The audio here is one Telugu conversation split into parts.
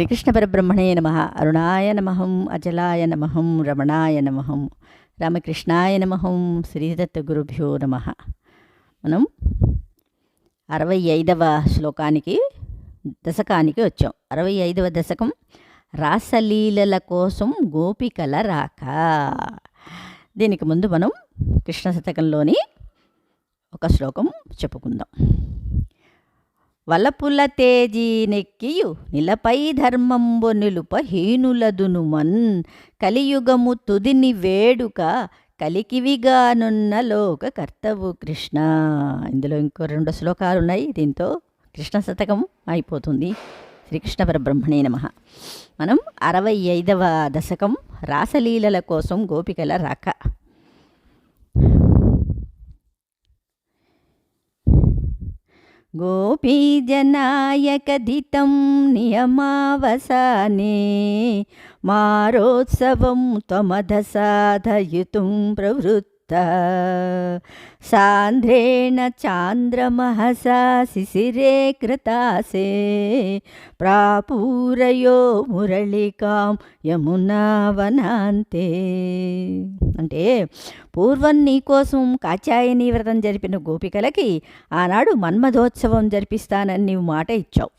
శ్రీకృష్ణ పరబ్రహ్మణే నమ. అరుణాయ నమహం అచలాయ నమహం రమణాయ నమహం రామకృష్ణాయ నమహం శ్రీదత్త గురుభ్యో నమ. మనం అరవై ఐదవ శ్లోకానికి దశకానికి వచ్చాం. అరవై ఐదవ దశకం రాసలీలల కోసం గోపికల రాక. దీనికి ముందు మనం కృష్ణ శతకంలోని ఒక శ్లోకం చెప్పుకుందాం. వలపుల తేజీ నెక్కియు నిలపై ధర్మంబు నిలుప హీనులదునుమన్ కలియుగము తుదిని వేడుక కలికివిగానున్న లోక కర్తవు కృష్ణ. ఇందులో ఇంకో రెండు శ్లోకాలు ఉన్నాయి దీంతో కృష్ణ శతకం అయిపోతుంది. శ్రీకృష్ణ పరబ్రహ్మణే నమ. మనం అరవై ఐదవ దశకం రాసలీలల కోసం గోపికల రాక. గోపీజనాయకధితం నియమావసానే. మారోత్సవం త్వమధ సాధయితుం ప్రవృత్తి सान्द्रेण चान्द्रमहसा शिशिरे कृतासे प्रापूरयो మురళికాం యమునావనాంతే అంటే పూర్వం నీకోసం కాచాయని వ్రతం జరిపిన గోపికలకి ఆనాడు మన్మధోత్సవం జరిపిస్తానని నీవు మాట ఇచ్చావు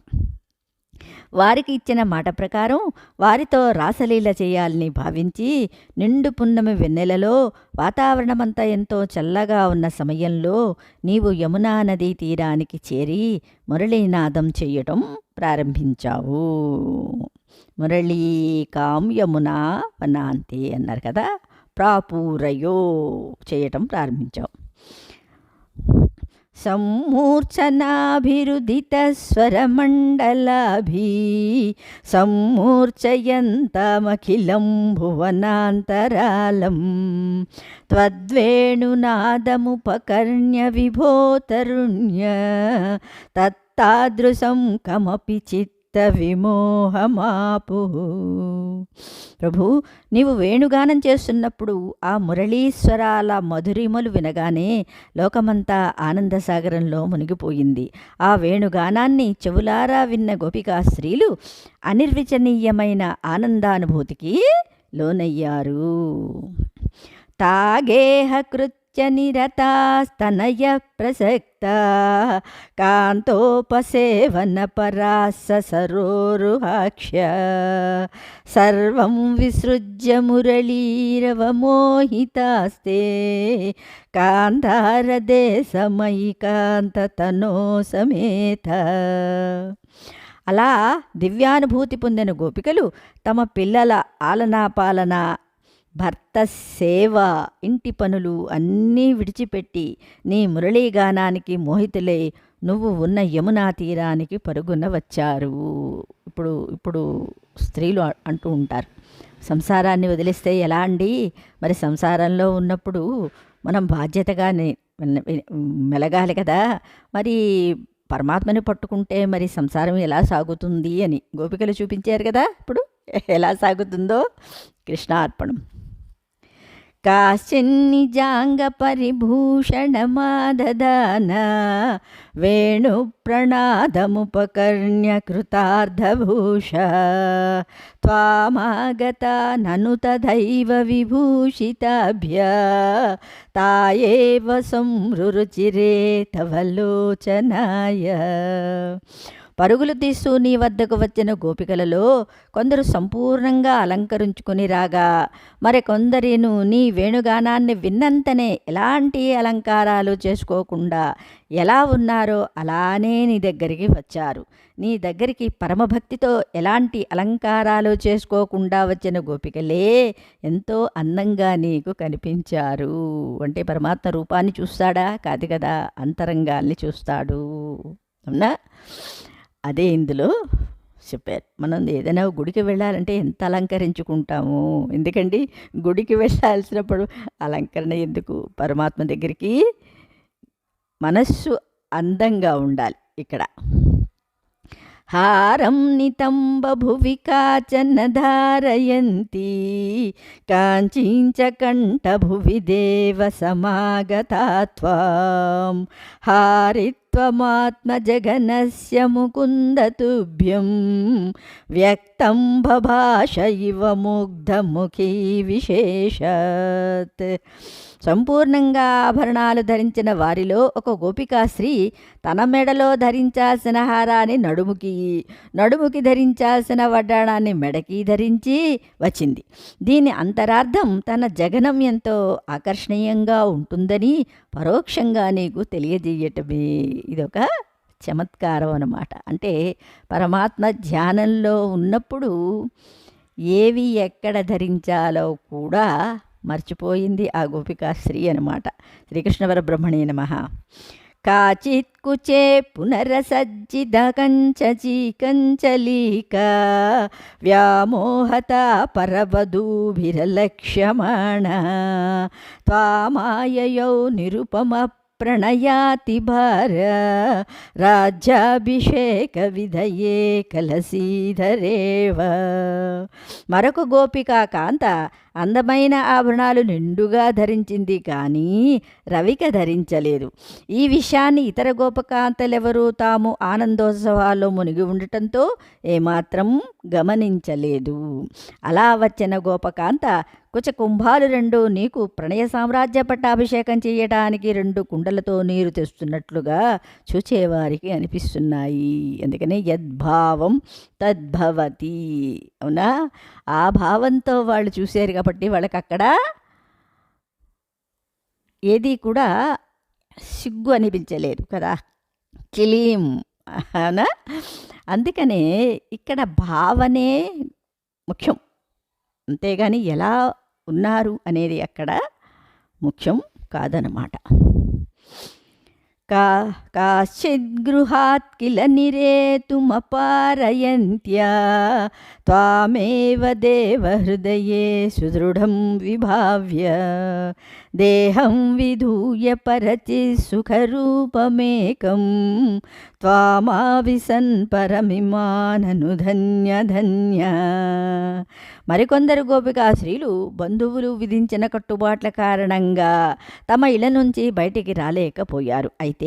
వారికి ఇచ్చిన మాట ప్రకారం వారితో రాసలీల చేయాలని భావించి నిండు పున్నమి వెన్నెలలో వాతావరణమంతా ఎంతో చల్లగా ఉన్న సమయంలో నీవు యమునా నదీ తీరానికి చేరి మురళీనాదం చేయటం ప్రారంభించావు. మురళీకాం యమునా వనాంతి అన్నారు కదా ప్రాపూరయో చేయటం ప్రారంభించావు. సమ్మూర్ఛనాభిరుదితస్వరమండలాభి సమ్మూర్ఛయంతమఖిలం భువనాంతరాలం త్వద్వేణునాదముపకర్ణ్య విభోతరుణ్య తత్తాదృశం కమపి చిత్త విమోహమాపు ప్రభు నీవు వేణుగానం చేస్తున్నప్పుడు ఆ మురళీశ్వరాల మధురిమలు వినగానే లోకమంతా ఆనందసాగరంలో మునిగిపోయింది. ఆ వేణుగానాన్ని చెవులారా విన్న గోపికా స్త్రీలు అనిర్వచనీయమైన ఆనందానుభూతికి లోనయ్యారు. తాగేహ కృత్ निरतास्तनयः प्रसक्ता कान्तोपसेवनपरा ससरोरुहाक्ष्य सर्वं विसृज्य मुरलीरवमोहितास्ते कान्तारदेशमयि कान्ततनो समेत అలా దివ్యానుభూతి పొందిన గోపికలు తమ పిల్లల ఆలనా పాలన భర్త సేవ ఇంటి పనులు అన్నీ విడిచిపెట్టి నీ మురళీగానానికి మోహితులై నువ్వు ఉన్న యమునా తీరానికి పరుగున వచ్చారు. ఇప్పుడు ఇప్పుడు స్త్రీలు అంటూ ఉంటారు. సంసారాన్ని వదిలిస్తే ఎలా అండి? మరి సంసారంలో ఉన్నప్పుడు మనం బాధ్యతగా మెలగాలి కదా? మరి పరమాత్మని పట్టుకుంటే మరి సంసారం ఎలా సాగుతుంది అని గోపికలు చూపించారు కదా? ఇప్పుడు ఎలా సాగుతుందో కృష్ణార్పణం. काश्चिन्निजाङ्गपरिभूषणमाददान वेणुप्रणादमुपकर्ण्य कृतार्धभूष त्वामागता ननु तथैव विभूषिताभ्य तायेव संरुचिरे तव लोचनाय పరుగులు తీస్తూ నీ వద్దకు వచ్చిన గోపికలలో కొందరు సంపూర్ణంగా అలంకరించుకుని రాగా మరికొందరిను నీ వేణుగానాన్ని విన్నంతనే ఎలాంటి అలంకారాలు చేసుకోకుండా ఎలా ఉన్నారో అలానే నీ దగ్గరికి వచ్చారు. నీ దగ్గరికి పరమభక్తితో ఎలాంటి అలంకారాలు చేసుకోకుండా వచ్చిన గోపికలే ఎంతో అందంగా నీకు కనిపించారు. అంటే పరమాత్మ రూపాన్ని చూస్తాడా? కాదు కదా అంతరంగాల్ని చూస్తాడు. అవునా? అదే ఇందులో చెప్పారు. మనం ఏదైనా గుడికి వెళ్ళాలంటే ఎంత అలంకరించుకుంటాము? ఎందుకండి? గుడికి వెళ్ళాల్సినప్పుడు అలంకరణ ఎందుకు? పరమాత్మ దగ్గరికి మనస్సు అందంగా ఉండాలి ఇక్కడ. హారం నితంబభువి కాచన ధారయంతి కాంచీంచకంఠభువి దేవ సమాగతా త్వాం హారిత్ त्वमात्मजगनस्य मुकुन्दतुभ्यं व्यक्तं बभाष इव मुग्धमुखी విశేషత్ సంపూర్ణంగా ఆభరణాలు ధరించిన వారిలో ఒక గోపికాశ్రీ తన మెడలో ధరించాల్సిన హారాన్ని నడుముకి నడుముకి ధరించాల్సిన వడ్డాణాన్ని మెడకి ధరించి వచ్చింది దీని అంతరార్థం తన జగనం ఎంతో ఆకర్షణీయంగా ఉంటుందని పరోక్షంగా నీకు తెలియజేయటమే ఇదొక చమత్కారం అన్నమాట అంటే పరమాత్మ ధ్యానంలో ఉన్నప్పుడు ఏవి ఎక్కడ ధరించాలో కూడా మర్చిపోయింది ఆ గోపికాశ్రీ అనమాట శ్రీకృష్ణ పరబ్రహ్మణే నమ. కాచిత్ కుచే పునరసజ్జిత కంచీ కంచలీక వ్యామోహత పరవధూభిరలక్ష్యమాణ త్వామాయయౌ నిరుపమ ప్రణయాతి భార రాజ్యాభిషేక విధయే కలసీధరేవ మరొక గోపిక కాంత అందమైన ఆభరణాలు నిండుగా ధరించింది కానీ రవిక ధరించలేదు. ఈ విషయాన్ని ఇతర గోపకాంతలెవరూ తాము ఆనందోత్సవాల్లో మునిగి ఉండటంతో ఏమాత్రం గమనించలేదు. అలా వచ్చిన గోపకాంత కుచ కుంభాలు రెండు నీకు ప్రణయ సామ్రాజ్య పట్టాభిషేకం చేయటానికి రెండు కుండలతో నీరు తెస్తున్నట్లుగా చూచేవారికి అనిపిస్తున్నాయి. అందుకని యద్భావం తద్భవతి. అవునా? ఆ భావంతో వాళ్ళు చూశారు కాబట్టి వాళ్ళకి అక్కడ ఏది కూడా సిగ్గు అనిపించలేదు కదా. క్లీం అవునా? అందుకనే ఇక్కడ భావనే ముఖ్యం. అంతేగాని ఎలా ఉన్నారు అనేది అక్కడ ముఖ్యం కాదనమాట కా కాశ్చిద్గృహాత్ కిల నిరేతుమపారయంత్యా. త్వామేవ దేవహృదయే సుదృఢం విభావ్య. దేహం విధూయ పరచి సుఖరూపమేకం. త్వామావిసన్ పరమిమానను ధన్య ధన్య మరికొందరు గోపికా స్త్రీలు బంధువులు విధించిన కట్టుబాట్ల కారణంగా తమ ఇళ్ళ నుంచి బయటికి రాలేకపోయారు. అయితే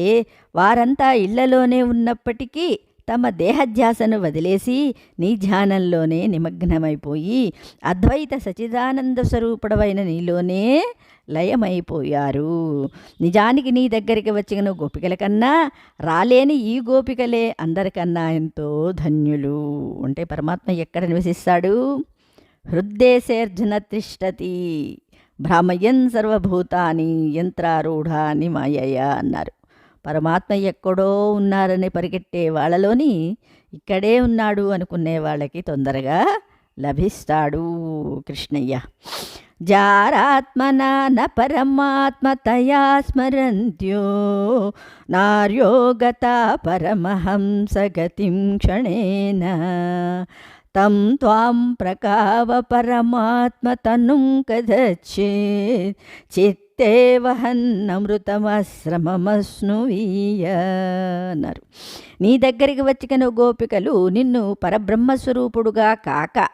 వారంతా ఇళ్ళలోనే ఉన్నప్పటికీ తమ దేహధ్యాసను వదిలేసి నీ ధ్యానంలోనే నిమగ్నమైపోయి అద్వైత సచిదానంద స్వరూపుడవైన నీలోనే లయమైపోయారు. నిజానికి నీ దగ్గరికి వచ్చిన గోపికల కన్నా రాలేని ఈ గోపికలే అందరికన్నా ఎంతో ధన్యులు. అంటే పరమాత్మ ఎక్కడ నివసిస్తాడు? హృద్దేశేర్జున తిష్టతి. భ్రామయన్ సర్వభూతాని యంత్రారూఢాని మాయయా అన్నారు. పరమాత్మ ఎక్కడో ఉన్నారని పరిగెట్టే వాళ్ళలోని ఇక్కడే ఉన్నాడు అనుకునే వాళ్ళకి తొందరగా లభిస్తాడు కృష్ణయ్య. జారాత్మనా న పరమాత్మతయా స్మరంత్యో నార్యోగత పరమహంసగతిం క్షణేన. తం త్వాం ప్రకావ పరమాత్మతనుం కదచ్చేత్ చిత్తే వహన్నమృతమశ్రమమస్నువీయ అన్నారు నీ దగ్గరికి వచ్చిన గోపికలు నిన్ను పరబ్రహ్మస్వరూపుడుగా కాక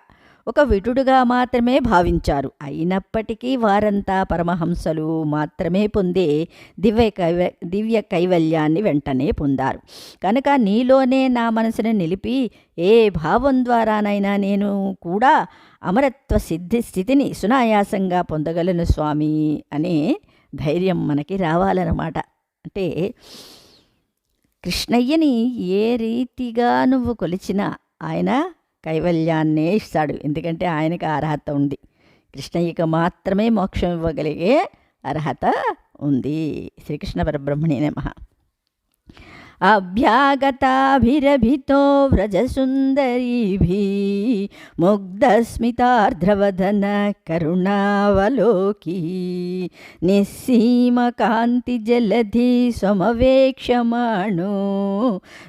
ఒక విటుడుగా మాత్రమే భావించారు. అయినప్పటికీ వారంతా పరమహంసలు మాత్రమే పొందే దివ్య కైవ దివ్య కైవల్యాన్ని వెంటనే పొందారు. కనుక నీలోనే నా మనసుని నిలిపి ఏ భావం ద్వారానైనా నేను కూడా అమరత్వ సిద్ధి స్థితిని సునాయాసంగా పొందగలను స్వామి అనే ధైర్యం మనకి రావాలన్నమాట. అంటే కృష్ణయ్యని ఏ రీతిగా నువ్వు కొలిచినా ఆయన కైవల్యాన్నే ఇస్తాడు. ఎందుకంటే ఆయనకు అర్హత ఉంది. కృష్ణయ్యకు మాత్రమే మోక్షం ఇవ్వగలిగే అర్హత ఉంది. శ్రీకృష్ణ పరబ్రహ్మణి నమ. అభ్యాగతాభిరభితో వ్రజసుందరీభి ముగ్ధస్మితార్ధ్రవధన కరుణావలోకి. నిస్సీమకాంతి జలధి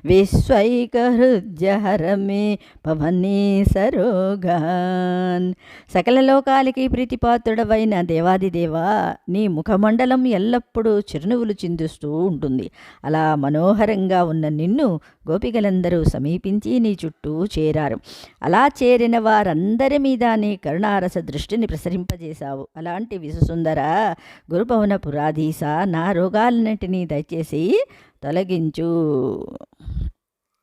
విశ్వైకహృద్యహర మే పవనే సరోగాన్. సకల లోకాలకి ప్రీతిపాత్రుడవైన దేవాదిదేవా నీ ముఖమండలం ఎల్లప్పుడూ చిరునవ్వులు చిందిస్తూ ఉంటుంది. అలా మనోహరంగా ఉన్న నిన్ను గోపికలందరూ సమీపించి నీ చుట్టూ చేరారు. అలా చేరిన వారందరి మీద నీ కరుణారస దృష్టిని ప్రసరింపజేశావు. అలాంటి విసుసుందర గురుభవన పురాధీస నా రోగాలన్నింటినీ దయచేసి తొలగించు.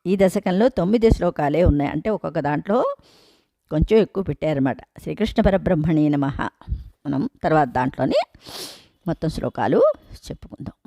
ఈ దశకంలో తొమ్మిది శ్లోకాలే ఉన్నాయి. అంటే ఒక్కొక్క దాంట్లో కొంచెం ఎక్కువ పెట్టారన్నమాట. శ్రీకృష్ణ పరబ్రహ్మణి నమ. మనం తర్వాత దాంట్లోనే మొత్తం శ్లోకాలు చెప్పుకుందాం.